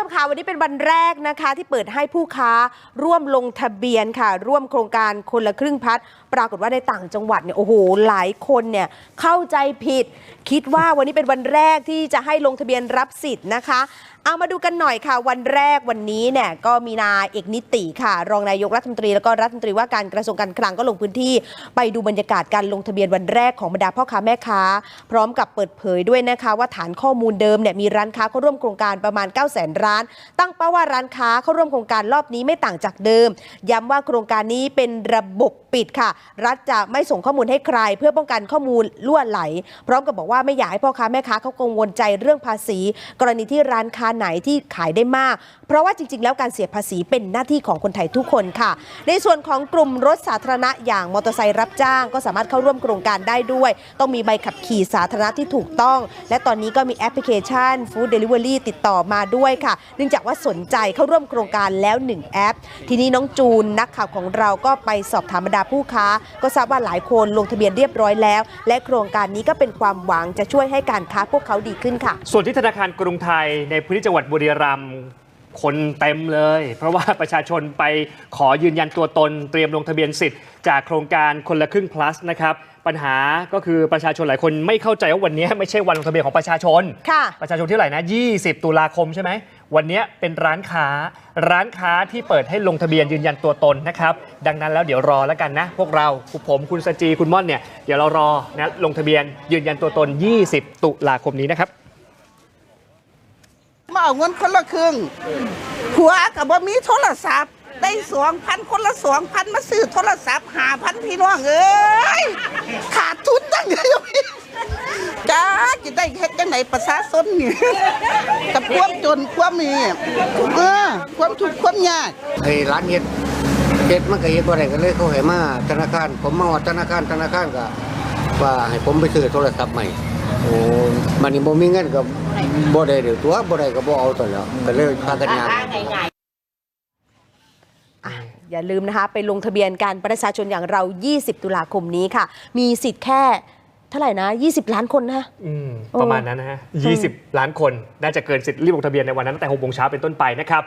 ชมคะวันนี้เป็นวันแรกนะคะที่เปิดให้ผู้ค้าร่วมลงทะเบียนค่ะ ร่วมโครงการคนละครึ่งพัด ปรากฏว่าในต่างจังหวัดเนี่ยโอ้โหหลายคนเนี่ยเข้าใจผิด คิดว่าวันนี้เป็นวันแรกที่จะให้ลงทะเบียนรับสิทธิ์นะคะเอามาดูกันหน่อยค่ะ วันแรกวันนี้เนี่ยก็มีนายเอกนิติค่ะ รองนายกรัฐมนตรีแล้วก็รัฐมนตรีว่าการกระทรวงการคลังก็ลงพื้นที่ ไปดูบรรยากาศการลงทะเบียนวันแรกของบรรดาพ่อค้าแม่ค้า พร้อมกับเปิดเผยด้วยนะคะว่าฐานข้อมูลเดิมเนี่ยมีร้านค้าเข้าร่วมโครงการประมาณ 9 0 0 0 0ร้าน ตั้งเป้าว่าร้านค้าเข้าร่วมโครงการรอบนี้ไม่ต่างจากเดิม ย้ำว่าโครงการนี้เป็นระบบปิดค่ะ รัฐจะไม่ส่งข้อมูลให้ใคร เพื่อป้องกันข้อมูลล่วไหล พร้อมกับบอกว่าไม่อยากให้พ่อค้าแม่ค้าเขากังวลใจเรื่องภาษี กรณีที่ร้านค้าไหนที่ขายได้มาก เพราะว่าจริง ๆ แล้วการเสียภาษีเป็นหน้าที่ของคนไทยทุกคนค่ะ ในส่วนของกลุ่มรถสาธารณะอย่างมอเตอร์ไซค์รับจ้าง ก็สามารถเข้าร่วมโครงการได้ด้วย ต้องมีใบขับขี่สาธารณะที่ถูกต้อง และตอนนี้ก็มีแอปพลิเคชัน Food Delivery ติดต่อมาด้วยค่ะ เนื่องจากว่าสนใจเข้าร่วมโครงการแล้ว 1 แอป ทีนี้น้องจูนนักข่าวของเราก็ไปสอบถามบรรดาผู้ค้า ก็ทราบว่าหลายคนลงทะเบียนเรียบร้อยแล้ว และโครงการนี้ก็เป็นความหวังจะช่วยให้การค้าพวกเขาดีขึ้นค่ะ ส่วนที่ธนาคารกรุงไทยในพื้นที่จังหวัดบุรีรัมย์คนเต็มเลย เพราะว่าประชาชนไปขอยืนยันตัวตนเตรียมลงทะเบียนสิทธิ์จากโครงการคนละครึ่ง plus นะครับปัญหาก็คือประชาชนหลายคนไม่เข้าใจว่าวันนี้ไม่ใช่วันลงทะเบียนของประชาชนค่ะประชาชนที่เท่าไหร่นะ 20 ตุลาคมใช่ไหม วันนี้เป็นร้านค้า ร้านค้าที่เปิดให้ลงทะเบียนยืนยันตัวตนนะครับ ดังนั้นแล้วเดี๋ยวรอแล้วกันนะ พวกเราคุณผมคุณสจีคุณม่อนเนี่ย เดี๋ยวเรารอนะลงทะเบียนยืนยันตัวตน 20 ตุลาคมนี้นะครับ มาเอาเงินคนละครึ่งผัวกับบ่มีโทรศัพท์ ได้สองพันคนละสองพันมาซื้อโทรศัพท์หาพันพี่น้องเอ้ยขาดทุนตั้งเยอะจ้าจะได้เฮ็ดจังไหนประชาชนนี่กับความจนความมีเออความทุกข์ความยากไอ้ร้านเฮ็ดเฮ็ดมันก็เฮ็ดบ่ได้ก็เลยเขาให้มาธนาคารผมมาว่าธนาคารธนาคารก็ว่าให้ผมไปซื้อโทรศัพท์ใหม่ โอ้มันนี่บ่มีเงินก็บ่ได้เดี๋ยวตัวบ่ได้ก็บ่เอาตัวแล้วก็เลยพากันยากอะอย่าลืมนะคะไปลงทะเบียนการประชาชนอย่างเรา 20 ตุลาคมนี้ค่ะ มีสิทธิ์แค่เท่าไหร่นะ 20 ล้านคนนะ อืมโอ้ประมาณนั้นนะฮะ 20 ล้านคน น่าจะเกินสิทธิ์รีบลงทะเบียนในวันนั้นตั้งแต่6โมงเช้าเป็นต้นไปนะครับ